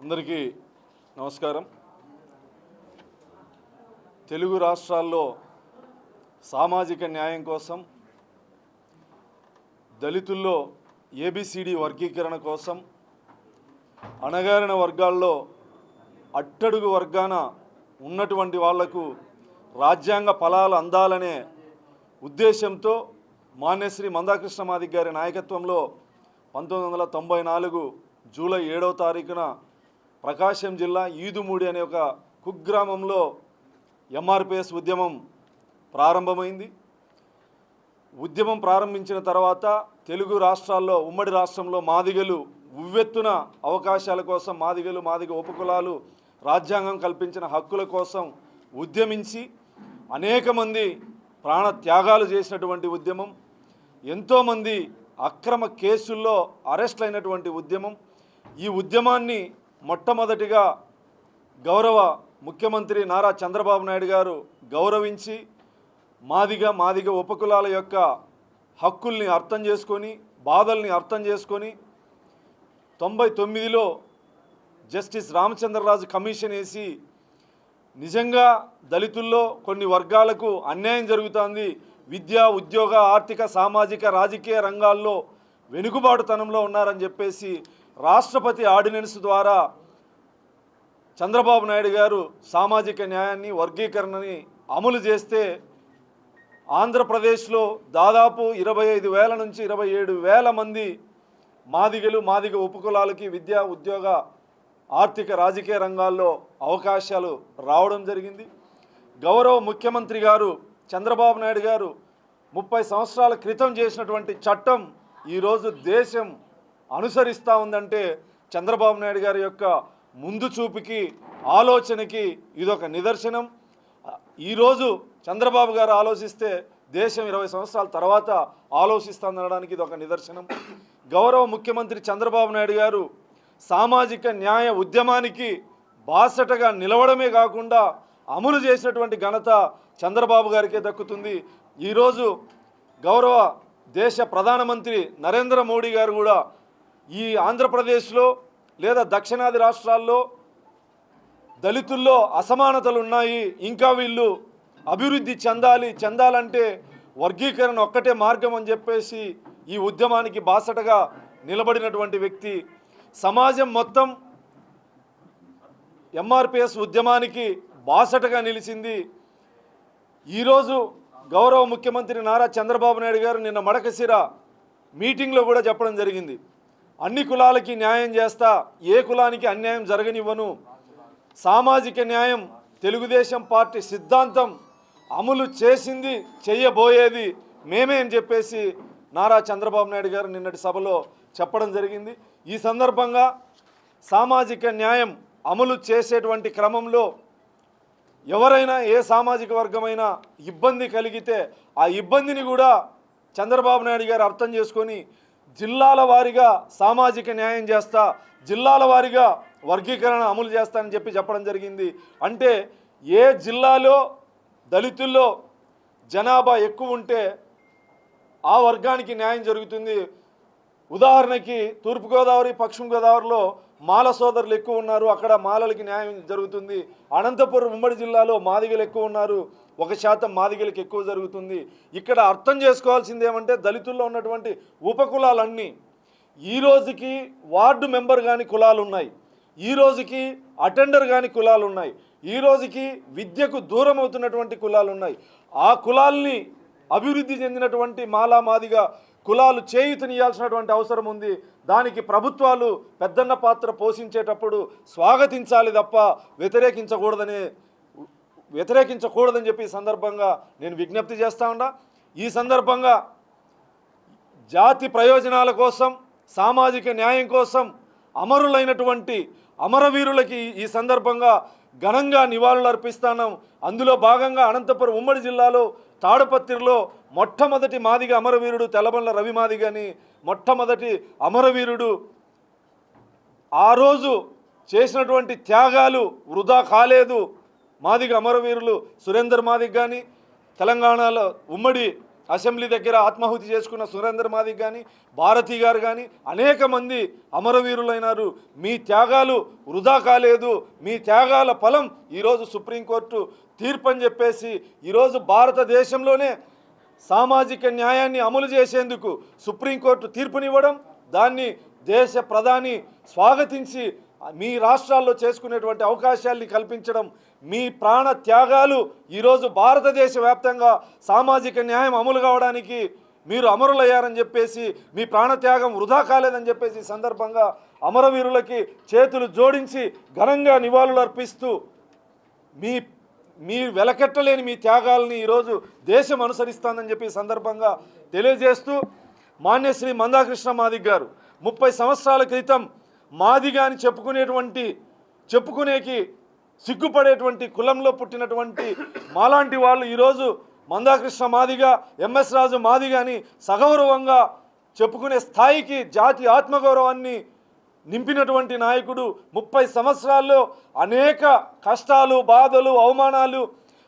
అందరికీ నమస్కారం. తెలుగు రాష్ట్రాల్లో సామాజిక న్యాయం కోసం దళితుల్లో ఏబిసిడి వర్గీకరణ కోసం అణగారిన వర్గాల్లో అట్టడుగు వర్గాన ఉన్నటువంటి వాళ్ళకు రాజ్యాంగ ఫలాలు అందాలనే ఉద్దేశంతో మాన్యశ్రీ మందాకృష్ణ మాదిక్ గారి నాయకత్వంలో పంతొమ్మిది వందల తొంభై నాలుగు జూలై ఏడవ తారీఖున ప్రకాశం జిల్లా ఈదుమూడి అనే ఒక కుగ్రామంలో ఎంఆర్పిఎస్ ఉద్యమం ప్రారంభమైంది. ఉద్యమం ప్రారంభించిన తర్వాత తెలుగు రాష్ట్రాల్లో ఉమ్మడి రాష్ట్రంలో మాదిగలు ఉవ్వెత్తున అవకాశాల కోసం మాదిగలు మాదిగ ఉపకులాలు రాజ్యాంగం కల్పించిన హక్కుల కోసం ఉద్యమించి అనేక మంది ప్రాణత్యాగాలు చేసినటువంటి ఉద్యమం. ఎంతోమంది అక్రమ కేసుల్లో అరెస్ట్ అయినటువంటి ఉద్యమం. ఈ ఉద్యమాన్ని మొట్టమొదటిగా గౌరవ ముఖ్యమంత్రి నారా చంద్రబాబు నాయుడు గారు గౌరవించి మాదిగ మాదిగ ఉపకులాల యొక్క హక్కుల్ని అర్థం చేసుకొని బాధల్ని అర్థం చేసుకొని తొంభై తొమ్మిదిలో జస్టిస్ రామచంద్రరాజు కమిషన్ వేసి నిజంగా దళితుల్లో కొన్ని వర్గాలకు అన్యాయం జరుగుతోంది. విద్య ఉద్యోగ ఆర్థిక సామాజిక రాజకీయ రంగాల్లో వెనుకబాటుతనంలో ఉన్నారని చెప్పేసి రాష్ట్రపతి ఆర్డినెన్స్ ద్వారా చంద్రబాబు నాయుడు గారు సామాజిక న్యాయాన్ని వర్గీకరణని అమలు చేస్తే ఆంధ్రప్రదేశ్లో దాదాపు ఇరవై ఐదు వేల నుంచి ఇరవై ఏడు వేల మంది మాదిగలు మాదిగ ఉపకులాలకి విద్యా ఉద్యోగ ఆర్థిక రాజకీయ రంగాల్లో అవకాశాలు రావడం జరిగింది. గౌరవ ముఖ్యమంత్రి గారు చంద్రబాబు నాయుడు గారు ముప్పై సంవత్సరాల క్రితం చేసినటువంటి చట్టం ఈరోజు దేశం అనుసరిస్తూ ఉందంటే చంద్రబాబు నాయుడు గారి యొక్క ముందు చూపుకి ఆలోచనకి ఇదొక నిదర్శనం. ఈరోజు చంద్రబాబు గారు ఆలోచిస్తే దేశం ఇరవై సంవత్సరాల తర్వాత ఆలోచిస్తుందనడానికి ఇది ఒక నిదర్శనం. గౌరవ ముఖ్యమంత్రి చంద్రబాబు నాయుడు గారు సామాజిక న్యాయ ఉద్యమానికి బాసటగా నిలవడమే కాకుండా అమలు చేసినటువంటి ఘనత చంద్రబాబు గారికే దక్కుతుంది. ఈరోజు గౌరవ దేశ ప్రధానమంత్రి నరేంద్ర మోడీ గారు కూడా ఈ ఆంధ్రప్రదేశ్లో లేదా దక్షిణాది రాష్ట్రాల్లో దళితుల్లో అసమానతలు ఉన్నాయి. ఇంకా వీళ్ళు అభివృద్ధి చెందాలి చెందాలంటే వర్గీకరణ ఒక్కటే మార్గం అని చెప్పేసి ఈ ఉద్యమానికి బాసటగా నిలబడినటువంటి వ్యక్తి. సమాజం మొత్తం ఎంఆర్పిఎస్ ఉద్యమానికి బాసటగా నిలిచింది. ఈరోజు గౌరవ ముఖ్యమంత్రి నారా చంద్రబాబు నాయుడు గారు నిన్న మడకశిర మీటింగ్లో కూడా చెప్పడం జరిగింది. అన్ని కులాలకి న్యాయం చేస్తా ఏ కులానికి అన్యాయం జరగనివ్వను. సామాజిక న్యాయం తెలుగుదేశం పార్టీ సిద్ధాంతం అమలు చేసింది చెయ్యబోయేది మేమే అని చెప్పేసి నారా చంద్రబాబు నాయుడు గారు నిన్నటి సభలో చెప్పడం జరిగింది. ఈ సందర్భంగా సామాజిక న్యాయం అమలు చేసేటువంటి క్రమంలో ఎవరైనా ఏ సామాజిక వర్గమైనా ఇబ్బంది కలిగితే ఆ ఇబ్బందిని కూడా చంద్రబాబు నాయుడు గారు అర్థం చేసుకొని జిల్లాల వారీగా సామాజిక న్యాయం చేస్తా జిల్లాల వారీగా వర్గీకరణ అమలు చేస్తానని చెప్పి చెప్పడం జరిగింది. అంటే ఏ జిల్లాలో దళితుల్లో జనాభా ఎక్కువ ఉంటే ఆ వర్గానికి న్యాయం జరుగుతుంది. ఉదాహరణకి తూర్పుగోదావరి పశ్చిమ గోదావరిలో మాల సోదరులు ఎక్కువ ఉన్నారు. అక్కడ మాలలకి న్యాయం జరుగుతుంది. అనంతపురం ఉమ్మడి జిల్లాలో మాదిగలు ఎక్కువ ఉన్నారు. ఒక శాతం మాదిగలకు ఎక్కువ జరుగుతుంది. ఇక్కడ అర్థం చేసుకోవాల్సింది ఏమంటే దళితుల్లో ఉన్నటువంటి ఉపకులాలన్నీ ఈ రోజుకి వార్డు మెంబర్ కాని కులాలు ఉన్నాయి ఈ రోజుకి అటెండర్ కాని కులాలు ఉన్నాయి ఈ రోజుకి విద్యకు దూరం అవుతున్నటువంటి కులాలు ఉన్నాయి ఆ కులాల్ని అభివృద్ధి చెందినటువంటి మాలా మాదిగా కులాలు చేయుతనియాల్సినటువంటి అవసరం ఉంది. దానికి ప్రభుత్వాలు పెద్దన్న పాత్ర పోషించేటప్పుడు స్వాగతించాలి తప్ప వ్యతిరేకించకూడదని వ్యతిరేకించకూడదని చెప్పి ఈ సందర్భంగా నేను విజ్ఞప్తి చేస్తా ఉన్నా. ఈ సందర్భంగా జాతి ప్రయోజనాల కోసం సామాజిక న్యాయం కోసం అమరులైనటువంటి అమరవీరులకి ఈ సందర్భంగా ఘనంగా నివాళులు అర్పిస్తాను అందులో భాగంగా అనంతపురం ఉమ్మడి జిల్లాలో తాడపత్రిలో మొట్టమొదటి మాదిగ అమరవీరుడు తెల్లబండ్ల రవి మాదిగని మొట్టమొదటి అమరవీరుడు ఆ రోజు చేసినటువంటి త్యాగాలు వృధా కాలేదు. మాదిగ అమరవీరులు సురేందర్ మాదిగ్ కానీ తెలంగాణలో ఉమ్మడి అసెంబ్లీ దగ్గర ఆత్మాహుతి చేసుకున్న సురేందర్ మాదిక్ కానీ భారతి గారు కానీ అనేక మంది అమరవీరులైనారు. మీ త్యాగాలు వృధా కాలేదు. మీ త్యాగాల ఫలం ఈరోజు సుప్రీంకోర్టు తీర్పు అని చెప్పేసి ఈరోజు భారతదేశంలోనే సామాజిక న్యాయాన్ని అమలు చేసేందుకు సుప్రీంకోర్టు తీర్పునివ్వడం దాన్ని దేశ ప్రధాని స్వాగతించి మీ రాష్ట్రాల్లో చేసుకునేటువంటి అవకాశాల్ని కల్పించడం మీ ప్రాణ త్యాగాలు ఈరోజు భారతదేశ వ్యాప్తంగా సామాజిక న్యాయం అమలు కావడానికి మీరు అమరులయ్యారని చెప్పేసి మీ ప్రాణత్యాగం వృధా కాలేదని చెప్పేసి సందర్భంగా అమరవీరులకి చేతులు జోడించి ఘనంగా నివాళులు అర్పిస్తూ మీ మీ వెలకెట్టలేని మీ త్యాగాలని ఈరోజు దేశం అనుసరిస్తుందని చెప్పి సందర్భంగా తెలియజేస్తూ మాన్యశ్రీ మందాకృష్ణ మాదిగ్ గారు ముప్పై సంవత్సరాల క్రితం మాదిగా అని చెప్పుకునేటువంటి చెప్పుకునేకి సిగ్గుపడేటువంటి కులంలో పుట్టినటువంటి మాలాంటి వాళ్ళు ఈరోజు మందాకృష్ణ మాదిగా ఎంఎస్ రాజు మాదిగా అని సగౌరవంగా చెప్పుకునే స్థాయికి జాతి ఆత్మగౌరవాన్ని నింపినటువంటి నాయకుడు ముప్పై సంవత్సరాల్లో అనేక కష్టాలు బాధలు అవమానాలు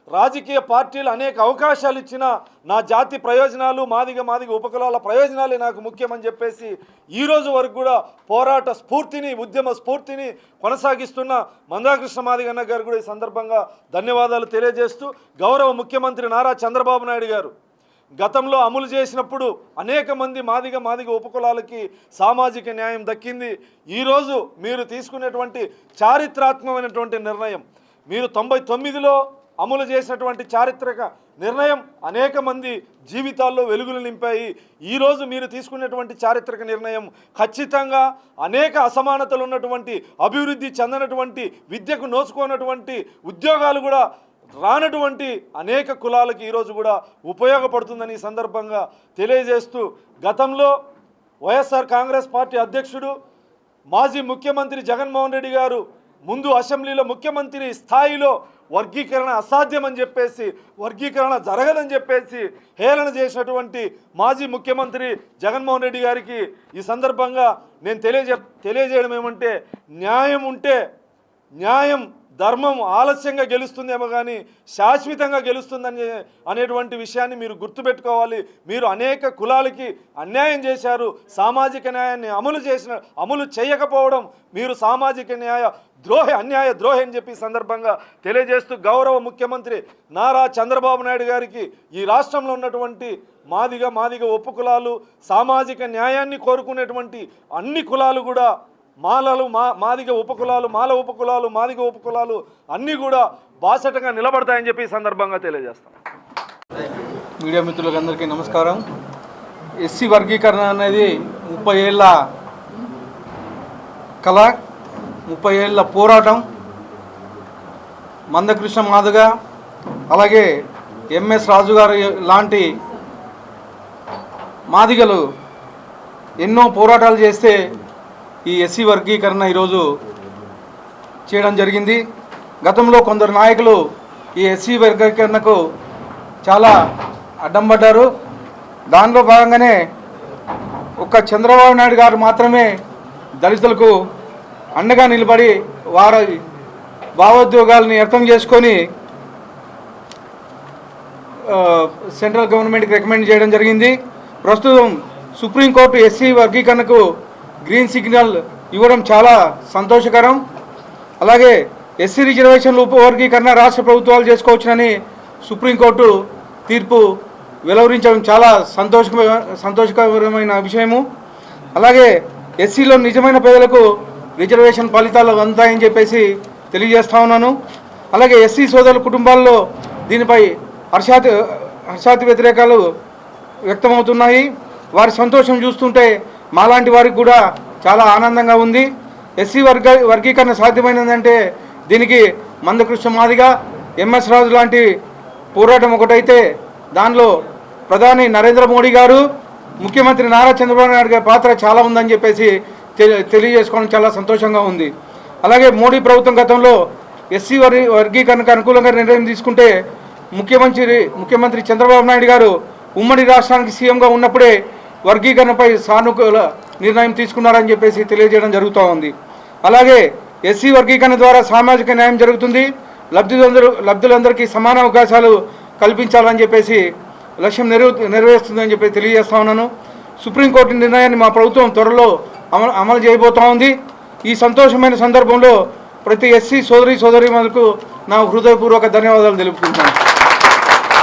రాజకీయ పార్టీలు అనేక అవకాశాలు ఇచ్చిన నా జాతి ప్రయోజనాలు మాదిగ మాదిగ ఉపకులాల ప్రయోజనాలే నాకు ముఖ్యమని చెప్పేసి ఈ రోజు వరకు కూడా పోరాట స్ఫూర్తిని ఉద్యమ స్ఫూర్తిని కొనసాగిస్తున్న మందాకృష్ణ మాదిగన్న గారు కూడా ఈ సందర్భంగా ధన్యవాదాలు తెలియజేస్తూ గౌరవ ముఖ్యమంత్రి నారా చంద్రబాబు నాయుడు గారు. గతంలో అమలు చేసినప్పుడు అనేక మంది మాదిగ మాదిగ ఉపకులాలకి సామాజిక న్యాయం దక్కింది. ఈరోజు మీరు తీసుకునేటువంటి చారిత్రాత్మకమైనటువంటి నిర్ణయం మీరు తొంభై తొమ్మిదిలో అమలు చేసినటువంటి చారిత్రక నిర్ణయం అనేక మంది జీవితాల్లో వెలుగులు నింపాయి. ఈరోజు మీరు తీసుకునేటువంటి చారిత్రక నిర్ణయం ఖచ్చితంగా అనేక అసమానతలు ఉన్నటువంటి అభివృద్ధి చెందనటువంటి విద్యకు నోచుకోనటువంటి ఉద్యోగాలు కూడా రానటువంటి అనేక కులాలకి ఈరోజు కూడా ఉపయోగపడుతుందని ఈ సందర్భంగా తెలియజేస్తూ గతంలో వైఎస్ఆర్ కాంగ్రెస్ పార్టీ అధ్యక్షుడు మాజీ ముఖ్యమంత్రి జగన్మోహన్ రెడ్డి గారు ముందు అసెంబ్లీలో ముఖ్యమంత్రి స్థాయిలో వర్గీకరణ అసాధ్యమని చెప్పేసి వర్గీకరణ జరగదని చెప్పేసి హేళన చేసినటువంటి మాజీ ముఖ్యమంత్రి జగన్మోహన్ రెడ్డి గారికి ఈ సందర్భంగా నేను తెలియజే తెలియజేయడం ఏమంటే న్యాయం ఉంటే న్యాయం ధర్మం ఆలస్యంగా గెలుస్తుందేమో కానీ శాశ్వతంగా గెలుస్తుందని అనేటువంటి విషయాన్ని మీరు గుర్తుపెట్టుకోవాలి. మీరు అనేక కులాలకి అన్యాయం చేశారు సామాజిక న్యాయాన్ని అమలు చేసిన అమలు చేయకపోవడం మీరు సామాజిక న్యాయ ద్రోహ అన్యాయ ద్రోహి అని చెప్పి సందర్భంగా తెలియజేస్తూ గౌరవ ముఖ్యమంత్రి నారా చంద్రబాబు నాయుడు గారికి ఈ రాష్ట్రంలో ఉన్నటువంటి మాదిగ మాదిగ ఒప్పు కులాలు సామాజిక న్యాయాన్ని కోరుకునేటువంటి అన్ని కులాలు కూడా మాలలు మా మాదిగ ఉపకులాలు మాల ఉపకులాలు మాదిగ ఉపకులాలు అన్నీ కూడా బాసటగా నిలబడతాయని చెప్పి ఈ సందర్భంగా తెలియజేస్తాం. మీడియా మిత్రులకు అందరికీ నమస్కారం. ఎస్సీ వర్గీకరణ అనేది ముప్పై ఏళ్ళ కళ ముప్పై ఏళ్ళ పోరాటం. మందకృష్ణ మాదుగ అలాగే ఎంఎస్ రాజు గారు లాంటి మాదిగలు ఎన్నో పోరాటాలు చేస్తే ఈ ఎస్సీ వర్గీకరణ ఈరోజు చేయడం జరిగింది. గతంలో కొందరు నాయకులు ఈ ఎస్సీ వర్గీకరణకు చాలా అడ్డం పడ్డారు దానిలో భాగంగానే ఒక్క చంద్రబాబు నాయుడు గారు మాత్రమే దళితులకు అండగా నిలబడి వారి భావోద్యోగాల్ని అర్థం చేసుకొని సెంట్రల్ గవర్నమెంట్కి రికమెండ్ చేయడం జరిగింది. ప్రస్తుతం సుప్రీంకోర్టు ఎస్సీ వర్గీకరణకు గ్రీన్ సిగ్నల్ ఇవ్వడం చాలా సంతోషకరం. అలాగే ఎస్సీ రిజర్వేషన్లు ఉపవర్గీకరణ రాష్ట్ర ప్రభుత్వాలు చేసుకోవచ్చునని సుప్రీంకోర్టు తీర్పు వెలువరించడం చాలా సంతోష సంతోషకరమైన విషయము. అలాగే ఎస్సీలో నిజమైన పేదలకు రిజర్వేషన్ ఫలితాలు అందుతాయని చెప్పేసి తెలియజేస్తా ఉన్నాను. అలాగే ఎస్సీ సోదరుల కుటుంబాల్లో దీనిపై హర్షాతి హర్షాతి వ్యతిరేకాలు వ్యక్తమవుతున్నాయి. వారి సంతోషం చూస్తుంటే మాలాంటి వారికి కూడా చాలా ఆనందంగా ఉంది. ఎస్సీ వర్గ వర్గీకరణ సాధ్యమైనదంటే దీనికి మందకృష్ణ మాదిగా ఎంఎస్ రాజు లాంటి పోరాటం ఒకటైతే దానిలో ప్రధాని నరేంద్ర మోడీ గారు ముఖ్యమంత్రి నారా చంద్రబాబు నాయుడు గారి పాత్ర చాలా ఉందని చెప్పేసి తెలి- తెలియజేసుకోవడం చాలా సంతోషంగా ఉంది. అలాగే మోడీ ప్రభుత్వం గతంలో ఎస్సీ వర్గీ వర్గీకరణకు అనుకూలంగా నిర్ణయం తీసుకుంటే ముఖ్యమంత్రి ముఖ్యమంత్రి చంద్రబాబు నాయుడు గారు ఉమ్మడి రాష్ట్రానికి సీఎంగా ఉన్నప్పుడే వర్గీకరణపై సానుకూల నిర్ణయం తీసుకున్నారని చెప్పేసి తెలియజేయడం జరుగుతూ ఉంది. అలాగే ఎస్సీ వర్గీకరణ ద్వారా సామాజిక న్యాయం జరుగుతుంది. లబ్ధిదారు లబ్ధులందరికీ సమాన అవకాశాలు కల్పించాలని చెప్పేసి లక్ష్యం నెరవే నెరవేరుస్తుందని చెప్పి తెలియజేస్తా ఉన్నాను. సుప్రీంకోర్టు నిర్ణయాన్ని మా ప్రభుత్వం త్వరలో అమలు అమలు చేయబోతా ఉంది. ఈ సంతోషమైన సందర్భంలో ప్రతి ఎస్సీ సోదరి సోదరి నా హృదయపూర్వక ధన్యవాదాలు తెలుపుకుంటున్నాను.